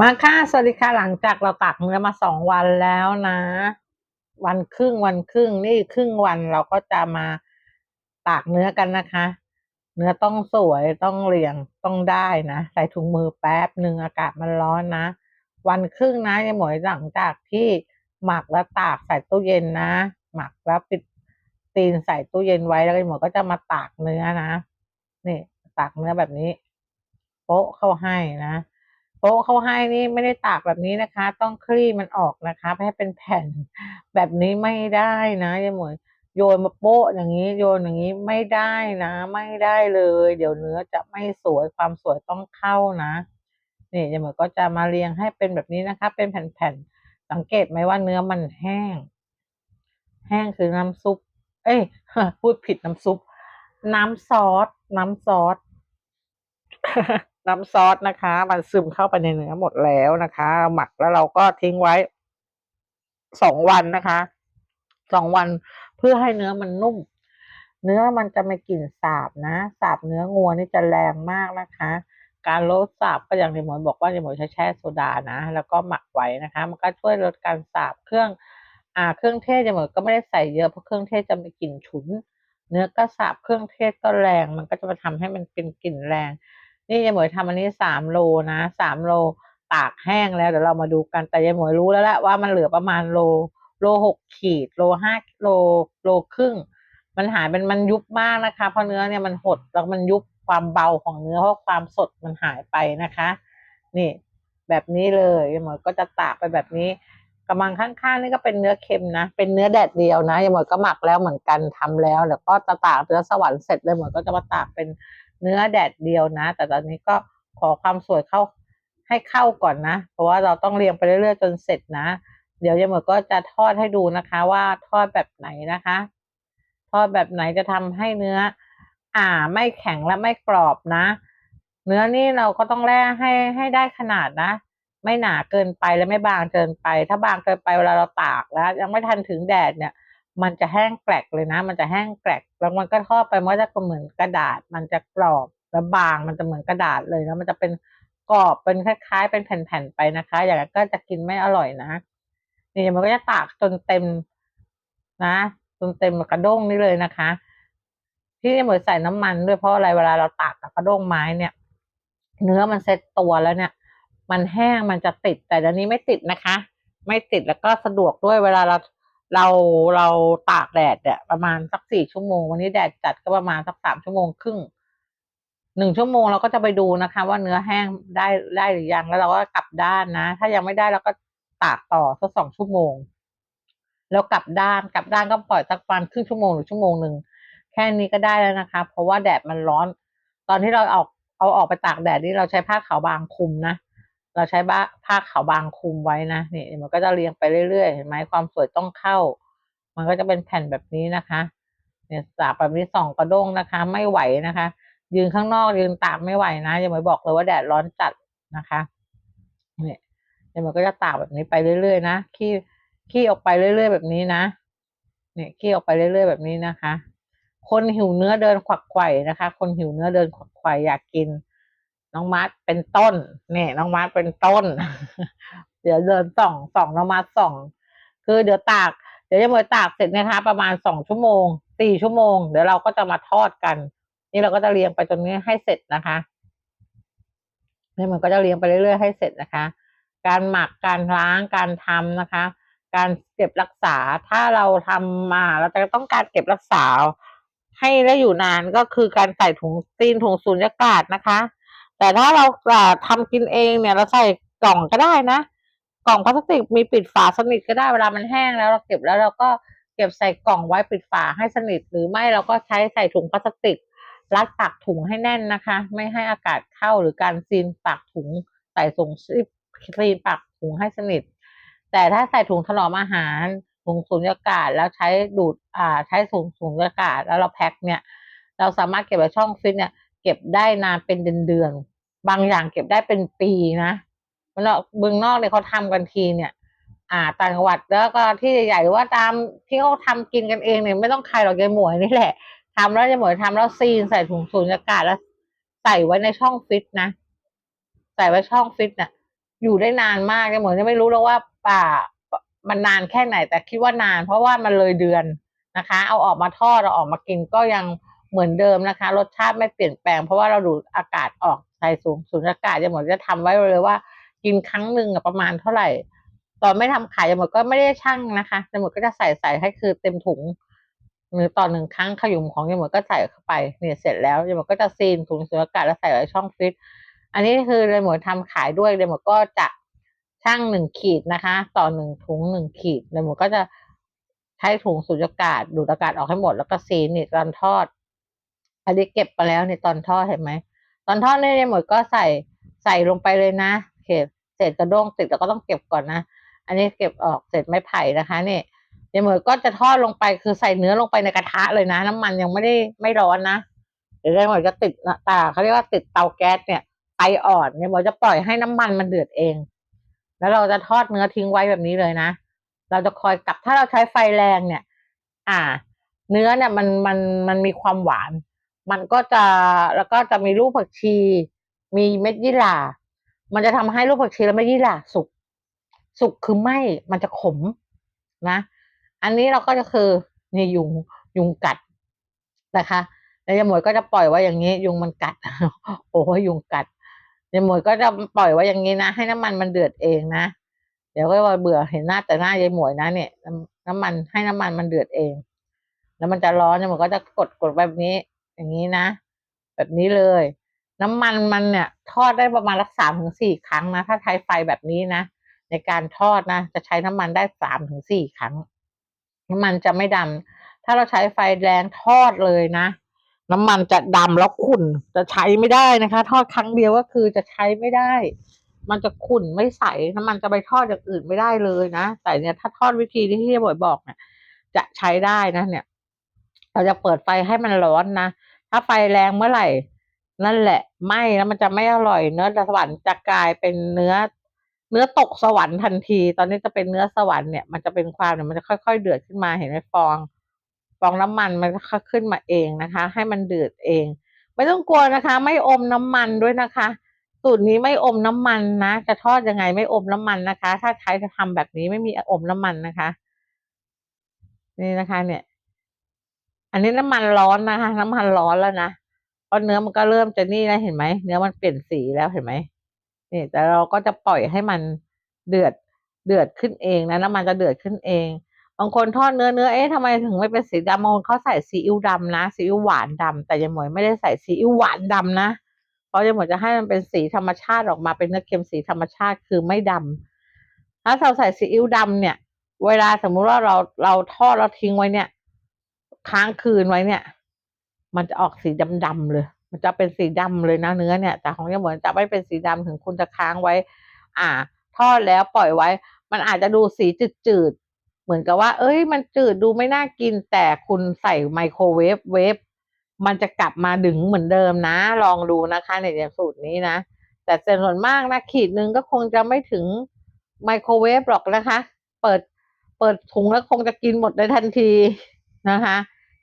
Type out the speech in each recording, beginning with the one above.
มาค่ะ สวัสดีค่ะ หลังจากเราตากเนื้อมาสองวันแล้วนะ วันครึ่งวันครึ่งนี่ครึ่งวันเราก็จะมาตากเนื้อกันนะคะ เนื้อต้องสวยต้องเรียงต้องได้นะ ใส่ถุงมือแป๊บหนึ่งอากาศมันร้อนนะ วันครึ่งนะยายหมวยหลังจากที่หมักแล้วตากใส่ตู้เย็นนะ หมักแล้วปิดตีนใส่ตู้เย็นไว้แล้วยายหมวยก็จะมาตากเนื้อนะ นี่ตากเนื้อแบบนี้ โป๊ะเข้าให้นะ โป๊ะเขาให้นี่ไม่ได้ตากแบบนี้นะคะ ต้องคลี่มันออกนะคะให้เป็นแผ่นแบบนี้ไม่ได้นะยายหมวยโยนมาโป๊ะอย่างนี้โยนอย่างนี้ไม่ได้นะ ไม่ได้เลย เดี๋ยวเนื้อจะไม่สวยความสวยต้องเข้านะนี่ยายหมวยก็จะมาเรียงให้เป็นแบบนี้นะคะ เป็นแผ่นๆสังเกตไหมว่าเนื้อมันแห้ง แห้งคือน้ำซุป เอ้ยพูดผิดน้ำซุป น้ำซอสน้ำซอส น้ำซอสนะคะ มันซึมเข้าไปในเนื้อหมดแล้วนะคะ หมักแล้วเราก็ทิ้งไว้สองวันนะคะสองวันเพื่อให้เนื้อมันนุ่ม เนื้อมันจะไม่กลิ่นสาบนะสาบเนื้องัวนี่จะแรงมากนะคะ การลดสาบก็อย่างที่หมอบอกว่าที่หมอใช้แช่โซดานะ แล้วก็หมักไว้นะคะ มันก็ช่วยลดการสาบเครื่องอ่าเครื่องเทศจะเหมือนก็ไม่ได้ใส่เยอะเพราะเครื่องเทศจะมีกลิ่นฉุน เนื้อก็สาบเครื่องเทศก็แรง มันก็จะมาทำให้มันเป็นกลิ่นแรง นี่ยายหมวยทำอันนี้สามโลนะสามโลตากแห้งแล้วเดี๋ยวเรามาดูกันแต่ยายหมวยรู้แล้วแหละว่ามันเหลือประมาณโลโลหกขีดโลห้าโลโลครึ่ง มันหายเป็นมันยุบมากนะคะ เพราะเนื้อเนี่ยมันหดแล้วมันยุบความเบาของเนื้อเพราะความสดมันหายไปนะคะ นี่ แบบนี้เลยยายหมวยก็จะตากไปแบบนี้กำลังข้างๆนี่ก็เป็นเนื้อเค็มนะ เป็นเนื้อแดดเดียวนะยายหมวยก็หมักแล้วเหมือนกันทำแล้ว แล้วก็จะตากเนื้อสวรรค์เสร็จเลยหมวยก็จะมาตากเป็น เนื้อแดดเดียวนะ แต่ตอนนี้ก็ขอความสวยเข้าให้เข้าก่อนนะ เพราะว่าเราต้องเรียงไปเรื่อยๆจนเสร็จนะ เดี๋ยวยายหมวยก็จะทอดให้ดูนะคะ ว่าทอดแบบไหนนะคะ ทอดแบบไหนจะทำให้เนื้อ อ่าไม่แข็งและไม่กรอบนะ เนื้อนี่เราก็ต้องแล่ให้ให้ได้ขนาดนะ ไม่หนาเกินไปและไม่บางเกินไป ถ้าบางเกินไปเวลาเราตากแล้ว ยังไม่ทันถึงแดดเนี่ย มันจะแห้งแกลกเลยนะ มันจะแห้งแกลกแล้วมันก็ทอดไปมันก็จะเหมือนกระดาษ มันจะกรอบและบางมันจะเหมือนกระดาษเลยนะมันจะเป็นกรอบเป็นคล้ายๆ เป็นแผ่นๆไปนะคะ อย่างนั้นก็จะกินไม่อร่อยนะนี่มันก็จะตากจนเต็มนะจนเต็มกระด้งนี่เลยนะคะ ที่เหมือนใส่น้ำมันด้วยเพราะอะไรเวลาเราตากกับกระด้งไม้เนี่ย เนื้อมันเซ็ตตัวแล้วเนี่ย มันแห้งมันจะติดแต่เดี๋ยวนี้ไม่ติดนะคะ ไม่ติดแล้วก็สะดวกด้วยเวลาเรา เราเราตากแดดเนี่ยประมาณสักสี่ชั่วโมง วันนี้แดดจัดก็ประมาณสักสามชั่วโมงครึ่งหนึ่งชั่วโมงเราก็จะไปดูนะคะ ว่าเนื้อแห้งได้ได้หรือยังแล้วเราก็กลับด้านนะ ถ้ายังไม่ได้เราก็ตากต่อสักสองชั่วโมง แล้วกลับด้านกลับด้านก็ปล่อยสักประมาณครึ่งชั่วโมงหรือชั่วโมงหนึ่งแค่นี้ก็ได้แล้วนะคะ เพราะว่าแดดมันร้อน ตอนที่เราออกเอาออกไปตากแดดนี่เราใช้ผ้าขาวบางคลุมนะ เราใช้บ้าผ้าขาวบางคลุมไว้นะนี่มันก็จะเรียงไปเรื่อยๆเห็นไหมความสวยต้องเข้า มันก็จะเป็นแผ่นแบบนี้นะคะ เนี่ยสาบแบบนี้สองกระด้งนะคะ ไม่ไหวนะคะ ยืนข้างนอกยืนตากไม่ไหวนะยังไม่บอกเลยว่าแดดร้อนจัดนะคะเนี่ยเดี๋ยวมันก็จะตากแบบนี้ไปเรื่อยๆนะขี้ขี้ออกไปเรื่อยๆแบบนี้นะเนี่ยขี้ออกไปเรื่อยๆแบบนี้นะคะ คนหิวเนื้อเดินขวักไข่นะคะ คนหิวเนื้อเดินขวักไข่อยากกิน น้องมาร์ทเป็นต้นเนี่ยน้องมาร์ทเป็นต้น เดี๋ยวเดินส่องส่องน้องมาร์ทส่อง คือเดี๋ยวตาก เดี๋ยวจะมาตากเสร็จนะคะ ประมาณสองชั่วโมงสี่ชั่วโมง เดี๋ยวเราก็จะมาทอดกัน นี่เราก็จะเรียงไปจนนี้ให้เสร็จนะคะนี่มันก็จะเรียงไปเรื่อยๆให้เสร็จนะคะ การหมักการล้างการทำนะคะ การเก็บรักษาถ้าเราทำมาเราจะต้องการเก็บรักษา ให้ได้อยู่นานก็คือการใส่ถุงตีนถุงสูญญากาศนะคะ แต่ถ้าเราทำกินเองเนี่ยเราใส่กล่องก็ได้นะ กล่องพลาสติกมีปิดฝาสนิทก็ได้เวลามันแห้งแล้วเราเก็บแล้วเราก็เก็บใส่กล่องไว้ปิดฝาให้สนิท หรือไม่เราก็ใช้ใส่ถุงพลาสติกรัดปากถุงให้แน่นนะคะ ไม่ให้อากาศเข้าหรือการซีนปากถุงใส่ส่งซีนปากถุงให้สนิท แต่ถ้าใส่ถุงถนอมอาหารถุงสูญญากาศแล้วใช้ดูดอ่าใช้ถุงสูญญากาศแล้วเราแพ็คเนี่ย เราสามารถเก็บไว้ช่องฟิตเนี่ยเก็บได้นานเป็นเดือนๆ บางอย่างเก็บได้เป็นปีนะมันเมืองนอกเนี่ยเขาทำกันทีเนี่ย อ่าต่างจังหวัดแล้วก็ที่ใหญ่ๆหรือว่าตามที่เขาทำกินกันเองเนี่ยไม่ต้องใครหรอกยายหมวยนี่แหละทำแล้วยายหมวยทำแล้วซีนใส่ถุงสูญญากาศแล้ว ใส่ไว้ในช่องฟิตนะใส่ไว้ช่องฟิตน่ะ อยู่ได้นานมากเนี่ยหมือนจะไม่รู้แล้วว่าป่ามันนานแค่ไหนแต่คิดว่านาน เพราะว่ามันเลยเดือนนะคะ เอาออกมาทอดเราออกมากินก็ยังเหมือนเดิมนะคะ รสชาติไม่เปลี่ยนแปลง เพราะว่าเราดูดอากาศออก ใส่สูงสูญอากาศจะหมือนจะทำไว้เลยว่า กินครั้งหนึ่งประมาณเท่าไหร่ ตอนไม่ทำขายจะหมดก็ไม่ได้ชั่งนะคะจะหมดก็จะใส่ใส่ให้คือเต็มถุงหรือต่อหนึ่งครั้งขยุมของยายหมดก็ใส่เข้าไปเนี่ยเสร็จแล้วยายหมดก็จะซีนถุงสูญอากาศแล้วใส่ไว้ช่องฟิตอันนี้คือเลยหมดทำขายด้วยเลยหมดก็จะช่างหนึ่งขีดนะคะ ต่อหนึ่งถุงหนึ่งขีดเลยหมดก็จะใช้ถุงสูญอากาศดูดอากาศออกให้หมดแล้วก็ซีนนี่ตอนทอด อันนี้เก็บไปแล้วในตอนทอดเห็นไหม อนทอดเนี่ยหมดก็ใส่ใส่ลงไปเลยนะเศษเศษกระด้งติดแล้วก็ต้องเก็บก่อนนะ อันนี้เก็บออกเศษไม้ไผ่นะคะนี่เดี๋ยวหมดก็จะทอดลงไปคือใส่เนื้อลงไปในกระทะเลยนะ น้ำมันยังไม่ได้ไม่ร้อนนะเดี๋ยวหมดจะติดตาเขาเรียกว่าติดเตาแก๊สเนี่ยไฟอ่อนเนี่ยหมดจะปล่อยให้น้ำมันมันเดือดเอง แล้วเราจะทอดเนื้อทิ้งไว้แบบนี้เลยนะ เราจะคอยกลับถ้าเราใช้ไฟแรงเนี่ย อ่า เนื้อเนี่ยมันมันมันมีความหวาน มันก็จะแล้วก็จะมีลูกผักชี มีเม็ดยี่หร่า มันจะทำให้ลูกผักชีและเม็ดยี่หร่าสุก สุกคือไหมมันจะขมนะ อันนี้เราก็จะคือนี่ยุงยุงกัดนะคะแล้วยายหมวยก็จะปล่อยไว้อย่างนี้ ยุงมันกัด โอ้ยยุงกัดยายหมวยก็จะปล่อยไว้อย่างนี้นะ ให้น้ำมันมันเดือดเองนะเดี๋ยวก็ว่าเบื่อเห็นหน้าแต่หน้ายายหมวยนะเนี่ยน้ำน้ำมันให้น้ำมันมันเดือดเอง แล้วมันจะร้อนยายหมวยก็จะกดกดแบบนี้ อย่างนี้นะ แบบนี้เลย น้ำมันมันเนี่ย ทอดได้ประมาณรักสามถึงสี่ครั้งนะ ถ้าใช้ไฟแบบนี้นะ ในการทอดนะ จะใช้น้ำมันได้สามถึงสี่ครั้ง น้ำมันจะไม่ดำถ้าเราใช้ไฟแรงทอดเลยนะ น้ำมันจะดำแล้วขุ่น จะใช้ไม่ได้นะคะ ทอดครั้งเดียวก็คือจะใช้ไม่ได้ มันจะขุ่นไม่ใส น้ำมันจะไปทอดอย่างอื่นไม่ได้เลยนะ แต่เนี่ยถ้าทอดวิธีที่ที่บ่อยบอกเนี่ยจะใช้ได้นะเนี่ยเราจะเปิดไฟให้มันร้อนนะ ถ้าไฟแรงเมื่อไหร่ นั่นแหละไหมแล้วมันจะไม่อร่อย เนื้อสวรรค์จะกลายเป็นเนื้อ เนื้อตกสวรรค์ทันที ตอนนี้จะเป็นเนื้อสวรรค์เนี่ยมันจะเป็นความเนี่ยมันจะค่อย ๆ เดือดขึ้นมาเห็นไหมฟอง ฟองน้ำมันมันจะขึ้นมาเองนะคะ ให้มันเดือดเอง ไม่ต้องกลัวนะคะ ไม่อมน้ำมันด้วยนะคะสูตรนี้ไม่อมน้ำมันนะจะทอดยังไงไม่อมน้ำมันนะคะ ถ้าใช้จะทำแบบนี้ไม่มีอมน้ำมันนะคะ นี่นะคะ เนี่ย อันนี้น้ำมันร้อนนะคะน้ำมันร้อนแล้วนะเพราะเนื้อมันก็เริ่มจะนี่แล้วเห็นไหมเนื้อมันเปลี่ยนสีแล้วเห็นไหมนี่แต่เราก็จะปล่อยให้มันเดือดเดือดขึ้นเองนะน้ำมันจะเดือดขึ้นเองบางคนทอดเนื้อเนื้อเอ๊ะทำไมถึงไม่เป็นสีดำบางคนเขาใส่ซีอิ๊วดำนะซีอิ๊วหวานดำแต่ยายหมวยไม่ได้ใส่ซีอิ๊วหวานดำนะเพราะยายหมวยจะให้มันเป็นสีธรรมชาติออกมาเป็นเนื้อเค็มสีธรรมชาติคือไม่ดำถ้าเราใส่ซีอิ๊วดำเนี่ย เวลาสมมุติว่าเราเราทอดเราทิ้งไว้เนี่ย ค้างคืนไว้เนี่ย มันจะออกสีดำๆเลย มันจะเป็นสีดำเลยนะเนื้อเนี่ย แต่ของยายหมวยจะไม่เป็นสีดำถึงคุณจะค้างไว้ อ่า ทอดแล้วปล่อยไว้ มันอาจจะดูสีจืดๆ เหมือนกับว่า เอ้ย มันจืดดูไม่น่ากิน แต่คุณใส่ไมโครเวฟเวฟมันจะกลับมาดึงเหมือนเดิมนะ ลองดูนะคะในสูตรนี้นะ แต่ส่วนมากนะขีดหนึ่งก็คงจะไม่ถึงไมโครเวฟหรอกนะคะ เปิด เปิดถุงแล้วคงจะกินหมดในทันที นะคะ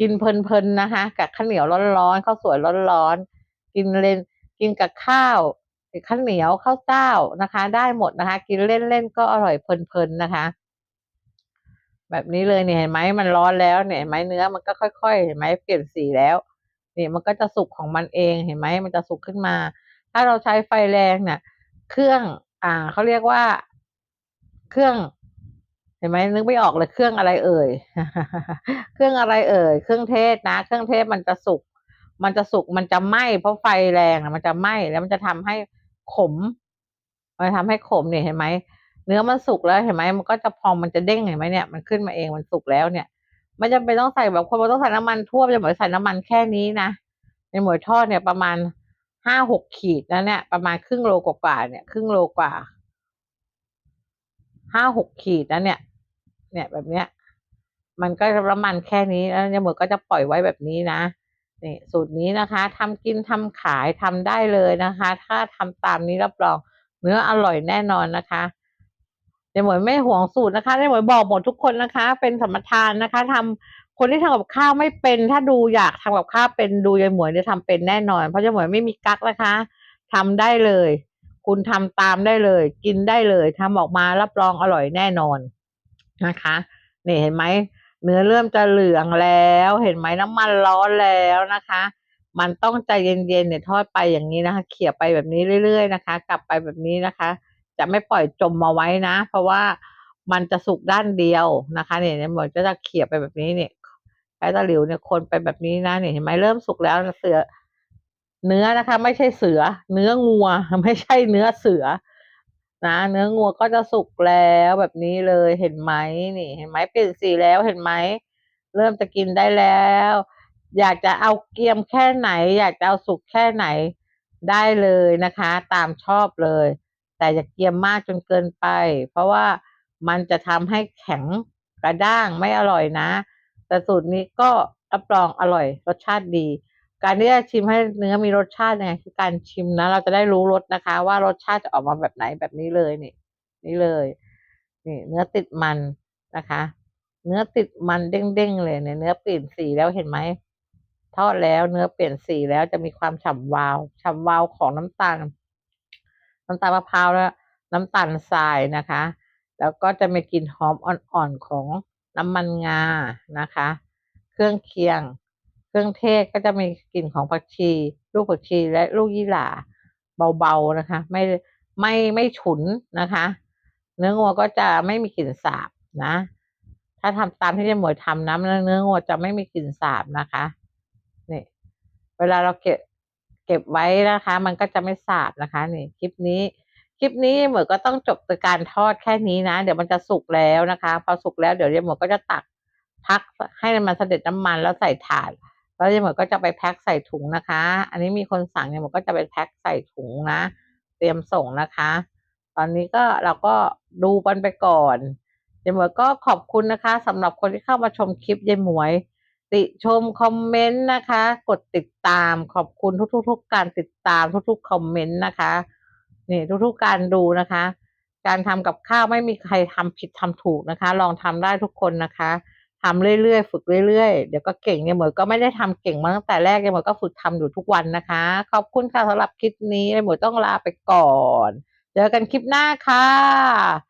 กินเพลินๆนะคะ กับข้าวเหนียวร้อนๆข้าวสวยร้อนๆกินเล่นกินกับข้าวข้าวเหนียวข้าวเจ้านะคะ ได้หมดนะคะ กินเล่นๆก็อร่อยเพลินๆนะคะ แบบนี้เลยเนี่ยเห็นไหมมันร้อนแล้วเนี่ยเห็นไหมเนื้อมันก็ค่อยๆเห็นไหมเปลี่ยนสีแล้วนี่มันก็จะสุกของมันเองเห็นไหมมันจะสุกขึ้นมา ถ้าเราใช้ไฟแรงเนี่ยเครื่อง อ่าเขาเรียกว่า เครื่อง เห็นไหมนึกไม่ออกเลยเครื่องอะไรเอ่ย เครื่องอะไรเอ่ย เครื่องเทศนะ เครื่องเทศมันจะสุก มันจะสุก มันจะไหม้เพราะไฟแรงอะมันจะไหม้แล้วมันจะทำให้ขม มันทำให้ขมเนี่ยเห็นไหม เนื้อมันสุกแล้วเห็นไหมมันก็จะพองมันจะเด้งเห็นไหมเนี่ย มันขึ้นมาเองมันสุกแล้วเนี่ย ไม่จำเป็นต้องใส่แบบคนมันต้องใส่น้ำมันทั่วจะเหมวยใส่น้ำมันแค่นี้นะ ในหมวยทอดเนี่ยประมาณห้าหกขีดนะเนี่ยประมาณครึ่งโลกว่าเนี่ยครึ่งโลกว่าห้าหกขีดนะเนี่ย เนี่ยแบบเนี้ย มันก็น้ำมันแค่นี้แล้วยายหมวยก็จะปล่อยไว้แบบนี้นะนี่สูตรนี้นะคะทำกินทำขายทำได้เลยนะคะ ถ้าทำตามนี้รับรองเนื้ออร่อยแน่นอนนะคะยายหมวยไม่ห่วงสูตรนะคะยายหมวยบอกหมดทุกคนนะคะ เป็นสมทานนะคะทำคนที่ทำกับข้าวไม่เป็น ถ้าดูอยากทำกับข้าวเป็นดูยายหมวยเนี่ยทำเป็นแน่นอน เพราะยายหมวยไม่มีกั๊กนะคะทำได้เลย คุณทำตามได้เลย กินได้เลยทำออกมารับรองอร่อยแน่นอน นะคะนี่เห็นไหมเนื้อเริ่มจะเหลืองแล้ว เห็นไหมน้ำมันร้อนแล้วนะคะ มันต้องใจเย็นๆเนี่ยทอดไปอย่างนี้นะคะ เขี่ยไปแบบนี้เรื่อย ๆ นะคะ กลับไปแบบนี้นะคะ จะไม่ปล่อยจมมาไว้นะ เพราะว่ามันจะสุกด้านเดียวนะคะเนี่ยเนี่ยหมือจะจะเขี่ยไปแบบนี้เนี่ยใช้ตะหลิวเนี่ยคนไปแบบนี้นะเนี่ยเห็นไหมเริ่มสุกแล้วเสือ เนื้อนะคะ ไม่ใช่เสือ เนื้องัว ไม่ใช่เนื้อเสือ นะเนื้องัวก็จะสุกแล้วแบบนี้เลยเห็นไหมนี่ เห็นไหมเปลี่ยนสีแล้วเห็นไหมเริ่มจะกินได้แล้ว อยากจะเอาเกรียมแค่ไหน อยากจะเอาสุกแค่ไหนได้เลยนะคะ ตามชอบเลย แต่อย่าเกรียมมากจนเกินไป เพราะว่ามันจะทำให้แข็งกระด้างไม่อร่อยนะ แต่สูตรนี้ก็รับรองอร่อยรสชาติดี การที่จะชิมให้เนื้อมีรสชาติยังไงคือการชิมนะ เราจะได้รู้รสนะคะ ว่ารสชาติจะออกมาแบบไหนแบบนี้เลยนี่ นี่เลย นี่ เนื้อติดมันนะคะ เนื้อติดมันเด้งๆเลยเนี่ยเนื้อเปลี่ยนสีแล้วเห็นไหมทอดแล้วเนื้อเปลี่ยนสีแล้วจะมีความฉ่ำวาวฉ่ำวาวของน้ำตาล น้ำตาลมะพร้าวและน้ำตาลทรายนะคะ แล้วก็จะมีกลิ่นหอมอ่อนๆของน้ำมันงานะคะ เครื่องเคียง เครื่องเทศก็จะมีกลิ่นของผักชี ลูกผักชีและลูกยี่หร่าเบาๆนะคะ ไม่ไม่ไม่ฉุนนะคะ เนื้องัวก็จะไม่มีกลิ่นสาบนะ ถ้าทำตามที่เจ๊หมวยทำนะเนื้องัวจะไม่มีกลิ่นสาบนะคะนี่เวลาเราเก็บเก็บไว้นะคะ มันก็จะไม่สาบนะคะนี่คลิปนี้คลิปนี้เหมือนก็ต้องจบการทอดแค่นี้นะ เดี๋ยวมันจะสุกแล้วนะคะ พอสุกแล้วเดี๋ยวเจ๊หมวยก็จะตักพักให้มันเสด็จน้ำมันแล้วใส่ถาด แล้วเจ๊หมวยก็จะไปแพ็คใส่ถุงนะคะ อันนี้มีคนสั่งเจ๊หมวยก็จะไปแพ็คใส่ถุงนะ เตรียมส่งนะคะ ตอนนี้ก็เราก็ดูกันไปก่อนยายหมวยก็ขอบคุณนะคะสำหรับคนที่เข้ามาชมคลิปยายหมวย ติชมคอมเมนต์นะคะ กดติดตามขอบคุณทุกๆการติดตามทุกๆคอมเมนต์นะคะนี่ทุกๆการดูนะคะ การทำกับข้าวไม่มีใครทำผิดทำถูกนะคะ ลองทำได้ทุกคนนะคะ ทำเรื่อยๆ ฝึกเรื่อยๆ เดี๋ยวก็เก่งเนี่ยเหมือนก็ไม่ได้ทำเก่งมาตั้งแต่แรกยายเหมือนก็ฝึกทำอยู่ทุกวันนะคะ ขอบคุณค่ะสำหรับคลิปนี้ยายหมือนต้องลาไปก่อน เจอกันคลิปหน้าค่ะ